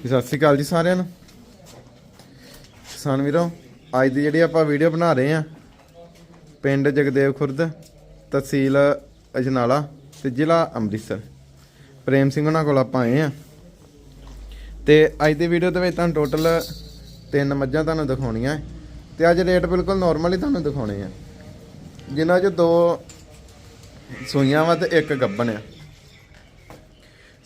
ਸਤਿ ਸ਼੍ਰੀ ਅਕਾਲ ਜੀ ਸਾਰਿਆਂ ਨੂੰ। ਕਿਸਾਨ ਵੀਰੋ, ਅੱਜ ਦੀ ਜਿਹੜੀ ਆਪਾਂ ਵੀਡੀਓ ਬਣਾ ਰਹੇ ਆ ਪਿੰਡ ਜਗਦੇਵ ਖੁਰਦ, ਤਹਿਸੀਲ ਅਜਨਾਲਾ ਤੇ ਜ਼ਿਲ੍ਹਾ ਅੰਮ੍ਰਿਤਸਰ। ਪ੍ਰੇਮ ਸਿੰਘ ਉਹਨਾਂ ਕੋਲ ਆਪਾਂ ਆਏ ਆ ਤੇ ਅੱਜ ਦੀ ਵੀਡੀਓ ਦੇ ਵਿੱਚ ਤੁਹਾਨੂੰ ਟੋਟਲ ਤਿੰਨ ਮੱਝਾਂ ਤੁਹਾਨੂੰ ਦਿਖਾਉਣੀਆਂ। ਹੈ ਤੇ ਅੱਜ ਰੇਟ ਬਿਲਕੁਲ ਨਾਰਮਲ ਹੀ ਤੁਹਾਨੂੰ ਦਿਖਾਉਣੇ ਆ। ਜਿਨ੍ਹਾਂ 'ਚ ਦੋ ਸੂਈਆਂ ਵਾ ਤੇ ਇੱਕ ਗੱਬਣ ਆ।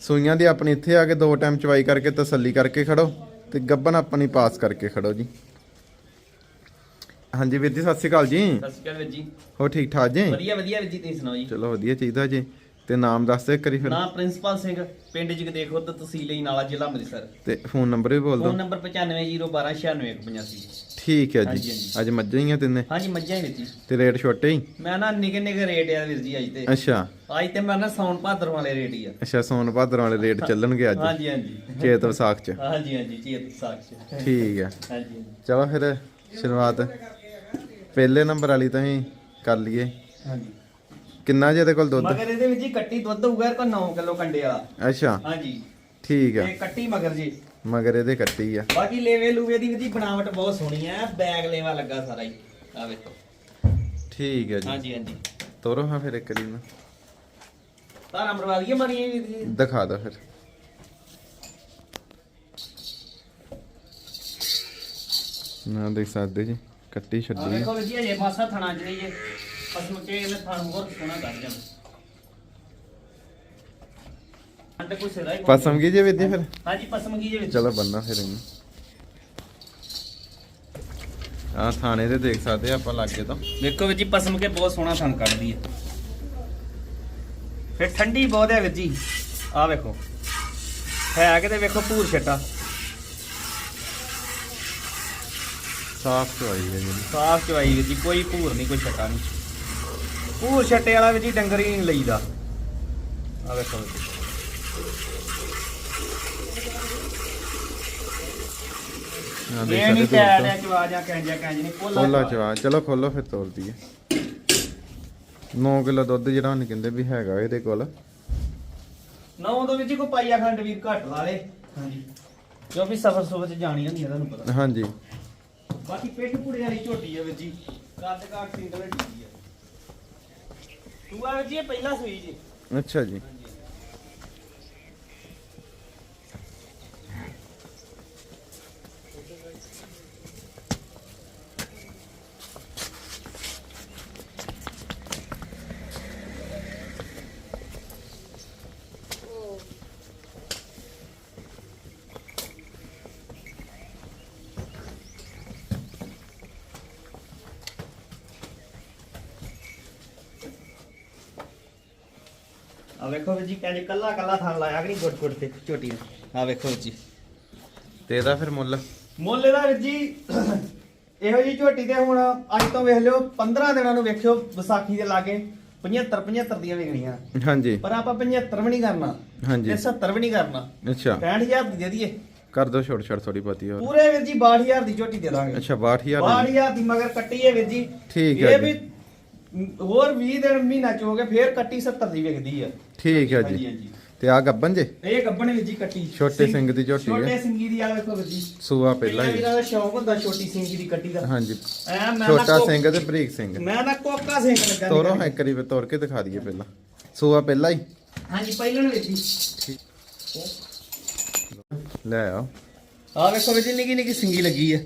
ਸੂਈਆਂ ਦੀ ਆਪਣੀ ਇੱਥੇ ਆ ਕੇ ਦੋ ਟਾਈਮ ਚਵਾਈ ਕਰਕੇ ਤਸੱਲੀ ਕਰਕੇ ਖੜੋ ਤੇ ਗੱਬਨ ਆਪਣੀ ਪਾਸ ਕਰਕੇ ਖੜੋ ਜੀ। ਹਾਂਜੀ ਵੀਰ ਜੀ ਸਤਿ ਸ਼੍ਰੀ ਅਕਾਲ ਜੀ। ਸਤਿ ਸ਼੍ਰੀ ਅਕਾਲ ਵੀਰ ਜੀ। ਹੋ ਠੀਕ ਠਾਕ ਜੀ? ਵਧੀਆ ਵਧੀਆ ਵੀਰ ਜੀ ਤੁਸੀਂ ਸੁਣਾਓ ਜੀ? ਚਲੋ ਵਧੀਆ ਚਾਹੀਦਾ ਜੀ। ਤੇ ਨਾਮ ਦੱਸ ਦੇ ਕਰੀ ਫਿਰ। ਨਾਮ ਪ੍ਰਿੰਸੀਪਲ ਸਿੰਘ ਪਿੰਡ ਜਗਦੇਖ ਖੁਰਦ ਤਹਿਸੀਲ ਨਾਲਾ ਜ਼ਿਲ੍ਹਾ ਅੰਮ੍ਰਿਤਸਰ। ਤੇ ਫੋਨ ਨੰਬਰ ਵੀ ਬੋਲ ਫੋਨ ਦਿਓ ਨੰਬਰ 9501296185 ਠੀਕ ਹੈ ਹਾਂਜੀ, ਜੀ। ਹਾਂਜੀ। ਅੱਜ ਮੱਝਾਂ ਹੀ ਆ ਤਿੰਨੇ? ਹਾਂਜੀ ਮੱਝਾਂ ਹੀ ਵੀਰ ਜੀ। ਤੇ ਰੇਟ ਛੋਟੇ ਹੀ? ਮੈਂ ਨਾ ਨਿੱਕੇ ਨਿੱਕੇ ਰੇਟ ਆ ਵੀਰ ਜੀ ਅੱਜ ਤੇ। ਅੱਛਾ। ਅੱਜ ਤੇ ਮੈਂ ਨਾ ਸੌਣ ਭਾਦਰ ਵਾਲੇ ਰੇਟ ਹੀ ਆ। ਅੱਛਾ ਸੋਨ ਭਾਦਰ ਵਾਲੇ ਰੇਟ ਚੱਲਣਗੇ ਅੱਜ। ਹਾਂਜੀ ਹਾਂਜੀ। ਚੇਤ ਵਿਸਾਖ ਚ। ਹਾਂਜੀ ਹਾਂਜੀ ਚੇਤ ਸਾਖਸ਼ ਠੀਕ ਹੈ ਹਾਂਜੀ। ਚਲੋ ਫਿਰ ਸ਼ੁਰੂਆਤ। ਪਹਿਲੇ ਨੰਬਰ ਵਾਲੀ ਤਾਂ ਹੀ ਕਰ ਲਈਏ। ਹਾਂਜੀ। ਕਿੰਨਾ ਜੇ ਇਹਦੇ ਕੋਲ ਦੁੱਧ? ਮਗਰ ਇਹਦੇ ਵਿੱਚ ਜੀ ਕੱਟੀ ਦੁੱਧ ਹੋਊਗਾ ਤਾਂ 9 ਕਿਲੋ ਕੰਡੇ ਵਾਲਾ। ਅੱਛਾ। ਹਾਂਜੀ। ਠੀਕ ਆ। ਤੇ ਕੱਟੀ ਮਗਰ ਜੀ। ਮਗਰ ਇਹਦੇ ਕੱਟੀ ਆ। ਬਾਕੀ ਲੇਵੇ ਲੂਵੇ ਦੀ ਵੀ ਜੀ ਬਣਾਵਟ ਬਹੁਤ ਸੋਹਣੀ ਆ। ਬੈਗ ਲੇਵਾ ਲੱਗਾ ਸਾਰਾ ਹੀ। ਆ ਵੇਖੋ। ਠੀਕ ਹੈ ਜੀ। ਹਾਂਜੀ ਹਾਂਜੀ। ਤੋਰੋ ਹਾਂ ਫਿਰ ਇੱਕ ਵਾਰੀ ਨਾ ਤਾਂ ਵਾਲੀਏ ਮਾਰੀਏ ਵੀਰ ਜੀ। ਦਿਖਾ ਦੋ ਫਿਰ। ਨਾ ਦੇਖ ਸਕਦੇ ਜੀ। ਕੱਟੀ ਆ ਛੱਡੀ ਆ। ਵੇਖੋ ਜੀ ਅਜੇ ਮਾਸਾ ਥਣਾ ਜਿਹੜੀ ਜੇ। ਪਸਮ ਕੇ ਕਰ ਪਸਮ ਜੇ ਵਿਧੀ ਫਿਰ? ਹਾਂਜੀ ਪਸਮ ਕੀ ਜੇ ਵਿੱਚ। ਚਲੋ ਬੰਨਾ ਫਿਰ ਇਹਨੂੰ। ਆ ਥਾਣੇ ਤੇ ਦੇਖ ਸਕਦੇ ਆ ਆਪਾਂ ਲਾਗੇ ਤੋਂ। ਵੇਖੋ ਵੀਰ ਜੀ ਪਸਮ ਕੇ ਬਹੁਤ ਸੋਹਣਾ ਥਣ ਕੱਢਦੀ ਹੈ। ਫਿਰ ਠੰਡੀ ਬਹੁਤ ਹੈ ਵੀਰ ਜੀ। ਆ ਵੇਖੋ। ਹੈ ਕਿਤੇ ਵੇਖੋ ਪੂਰ ਛੱਟਾ। ਸਾਫ਼ ਚਵਾਈ ਹੈ ਜੀ। ਸਾਫ਼ ਚਵਾਈ ਵੀਰ ਜੀ ਕੋਈ ਭੂਰ ਨਹੀਂ ਕੋਈ ਛੱਟਾ ਨਹੀਂ। ਭੂਰ ਛੱਟੇ ਵਾਲਾ ਵੀਰ ਜੀ ਡੰਗਰ ਹੀ ਨਹੀਂ ਲਈਦਾ। ਆ ਵੇਖੋ। ਵੀਰ ਜੀ ਆ ਦੇਖ ਇਹ ਨਹੀਂ ਦੋਸਤੋ ਹੈ ਚਵਾ ਜਾਂ ਕਹਿੰਜਾ ਕਹਿੰਜ ਨਹੀਂ ਖੋਲਾ ਪੋਲਾ ਚਵਾ ਚਲੋ ਖੋਲੋ ਫਿਰ ਤੋਰ ਦਈਏ 9 ਕਿਲੋ ਦੁੱਧ ਜਿਹੜਾ ਉਹਨੇ ਕਹਿੰਦੇ ਵੀ ਹੈਗਾ ਇਹਦੇ ਕੋਲ। ਨਾ ਉਦੋਂ ਵਿੱਚ ਕੋਈ ਪਾਈਆ ਖੰਡ ਵੀਰ ਘੱਟ ਲਾ ਲੇ। ਹਾਂਜੀ। ਜੋ ਵੀ ਸਫਰ ਸੁਬਰ ਚ ਜਾਣੀ ਹੁੰਦੀ ਹੈ ਤੁਹਾਨੂੰ ਪਤਾ। ਹਾਂਜੀ। ਬਾਕੀ ਪਿੱਠ ਪੁੜੇ ਵਾਲੀ ਝੋਟੀ ਹੈ ਵੀਰ ਜੀ ਕੱਦ ਕਾਟ ਸਿੰਗਲ ਢੀਜੀ ਹੈ ਜੀ ਇਹ ਪਹਿਲਾ ਸੂਈ ਜੀ। ਅੱਛਾ ਜੀ। ਆ ਵੇਖੋ ਵੀਰ ਜੀ ਕਹਿੰਦੇ ਕੱਲਾ ਕੱਲਾ ਥਾਂ ਲਾਇਆ ਕਿ ਨਹੀਂ ਗੁੱਟ ਗੁੱਟ ਤੇ ਝੋਟੀ ਨੂੰ ਆ ਵੇਖੋ ਵੀਰ ਜੀ। ਤੇ ਇਹਦਾ ਫਿਰ ਮੁੱਲ? ਮੁੱਲ ਇਹਦਾ ਵੀਰ ਜੀ ਇਹੋ ਜੀ ਝੋਟੀ ਤੇ ਹੁਣ ਅੱਜ ਤੋਂ ਵੇਖ ਲਿਓ 15 ਦਿਨਾਂ ਨੂੰ ਵੇਖਿਓ ਵਿਸਾਖੀ ਦੇ ਲਾਗੇ 75 75 ਦੀਆਂ ਵਿਕਣੀਆਂ। ਹਾਂਜੀ। ਪਰ ਆਪਾਂ 75 ਵੀ ਨਹੀਂ ਕਰਨਾ ਹਾਂਜੀ। ਤੇ 70 ਵੀ ਨਹੀਂ ਕਰਨਾ। ਅੱਛਾ। 65000 ਦੀ ਦੇ ਦਈਏ। ਕਰ ਦੋ ਛੋਟ ਛੋਟ ਥੋੜੀ ਬਹੁਤੀ ਹੋਰ। ਪੂਰੇ ਵੀਰ ਜੀ 62000 ਦੀ ਝੋਟੀ ਦੇ ਦਾਂਗੇ। ਅੱਛਾ 62000 ਦੀ। 62000 ਦੀ ਮਗਰ ਕੱਟੀ ਹੈ ਵੀਰ ਜੀ। ਠੀਕ ਹੈ ਇਹ ਵੀ ਹੋਰ 20 ਦਿਨ ਮਹੀਨਾ ਚ ਹੋ ਗਏ ਫੇਰ ਕੱਟੀ 70 ਦੀ ਵਿਕਦੀ ਆ। ਠੀਕ ਹੈ ਹਾਂਜੀ ਜੀ। ਹਾਂਜੀ ਤੇ ਆ ਗੱਬਨ ਜੇ? ਇਹ ਗੱਬਣ ਵੀਰ ਜੀ ਕੱਟੀ। ਛੋਟੇ ਸਿੰਘ ਦੀ ਝੋਟੀ ਹੈ। ਛੋਟੇ ਸਿੰਘੀ ਦੀ ਆ ਵੇਖੋ ਵੀਰ ਜੀ। ਸੂਆ ਪਹਿਲਾਂ ਹੀ। ਵੀਰਾਂ ਦਾ ਸ਼ੌਂਕ ਹੁੰਦਾ ਛੋਟੀ ਸਿੰਘੀ ਦੀ ਕੱਟੀ ਦਾ। ਹਾਂਜੀ। ਐ ਮੈਂ ਨਾ ਛੋਟਾ ਕੋ- ਸਿੰਘ ਤੇ ਬਰੀਕ ਸਿੰਘ ਮੈਂ ਨਾ ਕੋਕਾ ਸਿੰਘ ਲੱਗਾ ਤੋਰੋ। ਹਾਂ ਇੱਕ ਵਾਰੀ ਤੋਰ ਕੇ ਦਿਖਾ ਦਈਏ ਪਹਿਲਾਂ। ਸੂਆ ਪਹਿਲਾਂ ਹੀ। ਹਾਂਜੀ ਪਹਿਲਾਂ ਵੀਰ ਜੀ। ਲੈ ਆ ਆ ਵੇਖੋ ਜੀ ਨਿੱਕੀ ਨਿੱਕੀ ਸਿੰਗੀ ਲੱਗੀ ਹੈ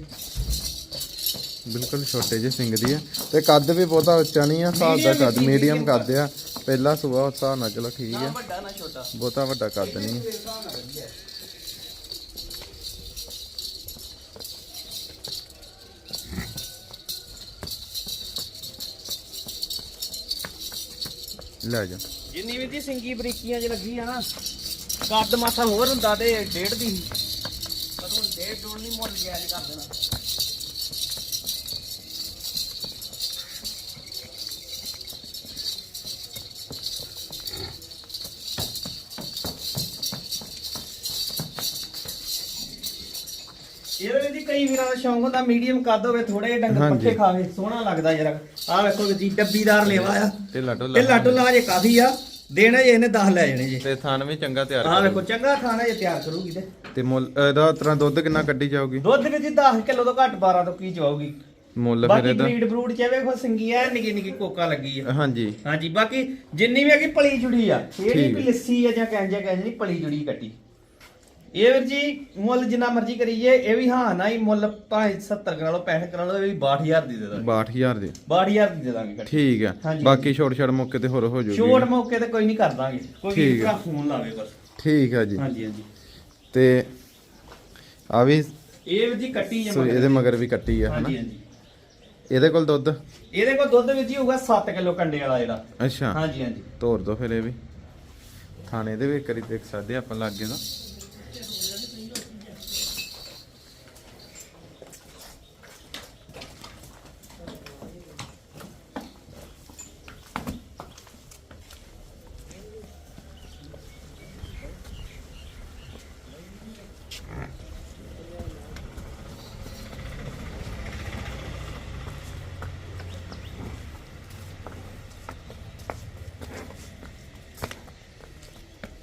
ਬਿਲਕੁਲ ਛੋਟੇ ਜਿਹੇ ਸਿੰਘ ਦੀ ਆ ਤੇ ਕੱਦ ਵੀ ਬਹੁਤਾ ਉੱਚਾ ਨਹੀਂ ਆ ਹਿਸਾਬ ਦਾ ਕੱਦ, ਮੀਡੀਅਮ ਕੱਦ ਆ। ਪਹਿਲਾ ਸੂਆ ਉਸ ਹਿਸਾਬ ਨਾਲ ਚਲੋ ਠੀਕ ਆ। ਵੱਡਾ ਨਾ ਛੋਟਾ ਬਹੁਤਾ ਵੱਡਾ ਕੱਦ ਨਹੀਂ। ਲੈ ਜਾ। ਜਿੰਨੀ ਵੀ ਜੀ ਸਿੰਗੀ ਬਰੀਕੀਆਂ 'ਚ ਲੱਗੀ ਆ ਨਾ, ਕੱਦ ਮਾਸਾ ਹੋਰ ਹੁੰਦਾ ਤੇ ਡੇਢ ਦੀ। ਸੀ। ਡੇਢ ਡੋੜ ਨਹੀਂ ਮੁੱਲ ਗਿਆ ਕਰ ਦੇਣਾ। ਕਈ ਵੀਰਾਂ ਦਾ ਸ਼ੌਂਕ ਹੁੰਦਾ ਮੀਡੀਅਮ ਕੱਦ ਹੋਵੇ ਥੋੜੇ ਡੰਗਰ। ਪੱਠੇ ਖਾਵੇ ਸੋਹਣਾ ਲੱਗਦਾ ਜਰਾ ਆਹ ਵੇਖੋ ਜੀ ਡੱਬੀਦਾਰ ਲੇਵਾ ਆ। ਢਿੱਲਾ ਢੋਲਾ ਲਾਟੋ ਲਾ ਜੇ ਕਾਫੀ ਆ ਦੇਣਾ ਜੇ ਇਹਨੇ 10 ਲੈ ਜਾਣੇ ਜੇ। ਤੇ ਥਣ ਵੀ ਚੰਗਾ ਤਿਆਰ ਆਹ। ਵੇਖੋ ਚੰਗਾ ਖਾਣਾ ਜੇ ਤਿਆਰ ਕਰੂਗੀ ਤੇ। ਤੇ ਮੁੱਲ ਇਹਦਾ ਤਰ੍ਹਾਂ ਦੁੱਧ ਕਿੰਨਾ ਕੱਢੀ ਜਾਊਗੀ? ਦੁੱਧ ਵਿੱਚ 10 ਕਿਲੋ ਤੋਂ ਘੱਟ 12 ਤੋਂ ਕੀ ਚਵਾਉਗੀ ਮੁੱਲ ਫਿਰ ਬਾਕੀ ਇਹਦਾ। ਬਰੀਡ ਬਰੂਡ ਚ ਵੇਖੋ ਸਿੰਗੀ ਐ ਨਿੱਕੀ ਨਿੱਕੀ ਕੋਕਾ ਲੱਗੀ ਆ। ਹਾਂਜੀ। ਹਾਂਜੀ ਬਾਕੀ ਜਿੰਨੀ ਵੀ ਹੈਗੀ ਪਲੀ ਜੁੜੀ ਆ ਠੀਕ ਵੀ। ਲੱਸੀ ਆ ਜਾਂ ਕਹਿੰਜਾ ਕਹਿੰਜ ਨਹੀਂ ਪਲੀ ਜੁੜੀ ਕੱਟੀ। ਇਹ ਵੀਰ ਜੀ ਮੁੱਲ ਜਿੰਨਾ ਮਰਜ਼ੀ ਕਰੀਏ ਇਹ ਵੀ ਹਾਂ ਨਾ ਹੀ ਮੁੱਲ ਭਾਵੇਂ 70 ਕਰਾ ਲਓ 65 ਕਰਾ ਲਓ ਇਹ ਵੀ 62000 ਦੀ ਦੇ ਦਾਂਗੇ। 62000 ਦੀ। 62000 ਦੀ ਦੇ ਦਾਂਗੇ ਠੀਕ ਹੈ। ਹਾਂਜੀ। ਬਾਕੀ ਛੋਟ ਛੜ ਮੌਕੇ ਤੇ ਹੋਰ ਹੋ ਜਾਊਗੀ ਛੋਟ ਮੌਕੇ ਤੇ ਕੋਈ ਨਹੀਂ ਕਰ ਦਾਂਗੇ। ਕੋਈ ਠੀਕ। ਭਰਾ ਫੋਨ ਲਾਵੇ ਬਸ। ਠੀਕ ਹੈ ਜੀ। ਹਾਂਜੀ ਹਾਂਜੀ। ਤੇ ਆ ਵੀ ਇਹ ਵੀਰ ਜੀ ਕੱਟੀ ਜੇ ਸੋ ਮਗਰ। ਇਹਦੇ ਮਗਰ ਵੀ ਕੱਟੀ ਆ ਹਨਾ? ਹਾਂਜੀ ਹਾਂਜੀ। ਇਹਦੇ ਕੋਲ ਦੁੱਧ? ਇਹਦੇ ਕੋਲ ਦੁੱਧ ਵਿੱਚ ਹੀ ਹੋਊਗਾ 7 ਕਿਲੋ ਕੰਡੇ ਵਾਲਾ ਜਿਹੜਾ ਅੱਛਾ। ਹਾਂਜੀ ਹਾਂਜੀ। ਤੋਰ ਦੋ ਫਿਰ ਇਹ ਵੀ। ਥਾਣੇ ਦੇ ਵੀ ਕਰੀ ਦੇਖ ਸਕਦੇ ਆਪਾਂ ਲਾਗੇ ਦਾ।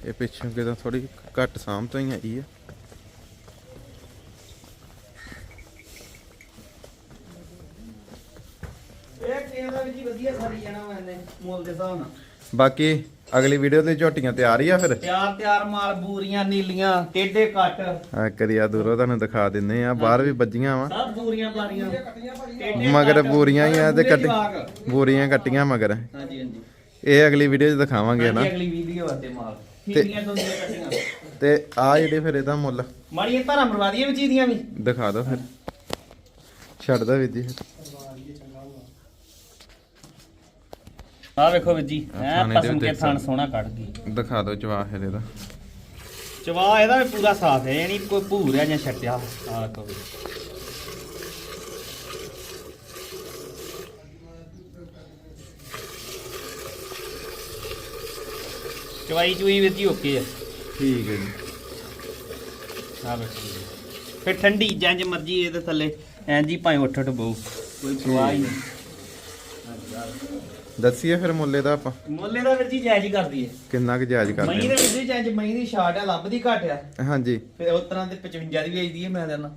ਇਹ ਪਿੱਛੋਂ ਕਿਦਾ ਥੋੜੀ ਘੱਟ ਸਾਂਭ ਤੋਂ ਹੀ ਆਈ ਆ। ਦਾ ਦੇ ਬਾਕੀ ਅਗਲੀ ਵੀਡੀਓ ਤੇ ਝੋਟੀਆਂ ਤਿਆਰ ਹੀ ਆ ਫਿਰ? ਤਿਆਰ ਤਿਆਰ ਮਾਲ ਬੂਰੀਆਂ ਨੀਲੀਆਂ ਟੇਡੇ ਕੱਟ। ਆ ਕਰਿਆ ਦੂਰੋਂ ਤੁਹਾਨੂੰ ਦਿਖਾ ਦਿੰਨੇ ਆ। ਬਾਹਰ ਵੀ ਵੱਜੀਆਂ ਵਾ। ਸਭ ਬੂਰੀਆਂ ਬਾਰੀਆਂ। ਟੇਡੇ ਮਗਰ ਬੂਰੀਆਂ ਹੀ ਆ ਤੇ ਕੱਟੀ। ਬੂਰੀਆਂ ਕੱਟੀਆਂ ਮਗਰ। ਹਾਂਜੀ ਹਾਂਜੀ। ਇਹ ਅਗਲੀ ਵੀਡੀਓ 'ਚ ਦਿਖਾਵਾਂਗੇ ਨਾ ਅਗਲੀ ਵੀਡੀਓ ਆਤੇ ਮਾਲ। ਦੁਨੀਆਂ ਕੱਟੀਆਂ। ਤੇ ਆ ਜਿਹੜੇ ਫਿਰ ਇਹਦਾ ਮੁੱਲ। ਮਾੜੀਆਂ ਧਾਰਾਂ ਮਰਵਾਦੀਆਂ ਵਿੱਚ ਇਹਦੀਆਂ ਵੀ। ਦਿਖਾ ਦਿਓ ਫਿਰ। ਛੱਡ ਦੋ ਵੀਰ ਜੀ। ਆ ਵੇਖੋ ਵੀਰ ਜੀ ਐ ਦੇ ਪਸਮ ਕੇ ਥਣ ਸੋਹਣਾ ਕੱਢ ਗਈ। ਦਿਖਾ ਦਿਓ ਚਵਾ ਫਿਰ ਇਹਦਾ। ਚਵਾ ਇਹਦਾ ਵੀ ਪੂਰਾ ਸਾਫ਼ ਹੈ ਯਾਨੀ ਕੋਈ ਭੂਰਿਆ ਜਾਂ ਛੱਟਿਆ। ਆ ਵੇਖੋ ਵੀਰ। ਚਵਾਈ ਚੁਈ ਵੀਰ ਜੀ ਓਕੇ ਆ। ਠੀਕ ਹੈ ਜੀ। ਆ। ਵੀਰ। ਫਿਰ ਠੰਡੀ ਜੰਜ ਮਰਜ਼ੀ ਇਹਦੇ ਥੱਲੇ ਐਂ ਜੀ ਭਾਵੇਂ ਉੱਠ ਉੱਠ ਬਹੂ। ਕੋਈ ਪਰਵਾਹ ਹੀ ਨਹੀਂ। ਦੱਸੀਏ ਫਿਰ ਮੁੱਲੇ ਦਾ ਆਪਾਂ। ਮੁੱਲੇ ਦਾ ਵੀਰ ਜੀ ਜਾਇਜ਼ ਹੀ ਕਰਦੀ ਹੈ। ਕਿੰਨਾ ਕੁ ਜਾਇਜ਼ ਮਈ ਕਰਦੇ ਦੇ ਵਿੱਚ ਵੀ ਜੰਜ ਮਈ ਦੀ ਸ਼ਾਰਟ ਆ ਲੱਭਦੀ ਘੱਟ ਆ। ਆ ਹਾਂਜੀ। ਫਿਰ ਉਸ ਤਰ੍ਹਾਂ ਦੇ 55 ਦੀ ਵੇਚਦੀ ਹੈ ਮੈਂ ਦੇਣਾ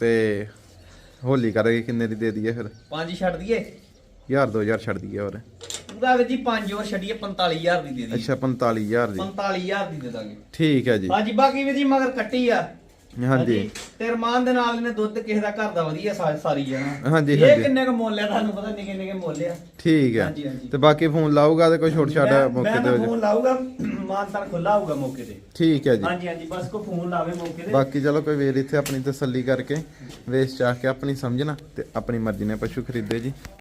ਤੇ ਹੋਲੀ ਕਰਕੇ ਕਿੰਨੇ ਦੀ ਦੇ ਦਈਏ ਫਿਰ? ਪੰਜ ਛੱਡ ਦਈਏ। 1000 2000 ਛੱਡ ਦਈਏ ਹੋਰ। ਉਹਦਾ ਵੀਰ ਜੀ 5 ਹੋਰ ਛੱਡੀਏ 45000 ਦੀ ਦੇ ਦਈਏ। ਅੱਛਾ 45000 ਦੀ। 45000 ਦੀ ਦੇ ਦਾਂਗੇ। ਠੀਕ ਹੈ ਜੀ। ਹਾਂਜੀ ਬਾਕੀ ਵੀਰ ਜੀ ਮਗਰ ਕੱਟੀ ਆ। ਹਾਂਜੀ। ਤੇ ਰਮਾਨ ਦੇ ਨਾਲ ਇਹਨੇ ਦੁੱਧ ਕਿਸੇ ਦਾ ਘਰ ਦਾ ਵਧੀਆ ਸਾਰੀ ਜਾਣਾ ਹਾਂਜੀ, ਇਹ। ਕਿੰਨੇ ਕ ਮੁੱਲ ਆ ਤੁਹਾਨੂੰ ਪਤਾ ਨਿੱਕੇ ਨਿੱਕੇ ਮੁੱਲ ਆ। ਠੀਕ ਹਾਂਜੀ। ਤੇ ਬਾਕੀ ਫੋਨ ਲਾਊਗਾ ਤੇ ਕੋਈ ਛੋਟ ਛਾਟ ਮੌਕੇ ਤੇ ਫੋਨ ਲਾਊਗਾ ਮਾਨਤਾਨ ਖੁੱਲਾ ਹੋਊਗਾ ਮੌਕੇ ਤੇ। ਠੀਕ ਹੈ ਜੀ। ਹਾਂਜੀ ਹਾਂਜੀ ਬਸ ਕੋ ਫੋਨ ਲਾਵੇ ਮੌਕੇ ਤੇ। ਬਾਕੀ ਚਲੋ ਕੋਈ ਵੀਰ ਇੱਥੇ ਆਪਣੀ ਤਸੱਲੀ ਕਰਕੇ ਵੇਚ ਚਾਹ ਕੇ ਆਪਣੀ ਸਮਝਣਾ ਤੇ ਆਪਣੀ ਮਰਜ਼ੀ ਨਾਲ ਪਸ਼ੂ ਖਰੀਦੇ ਜੀ।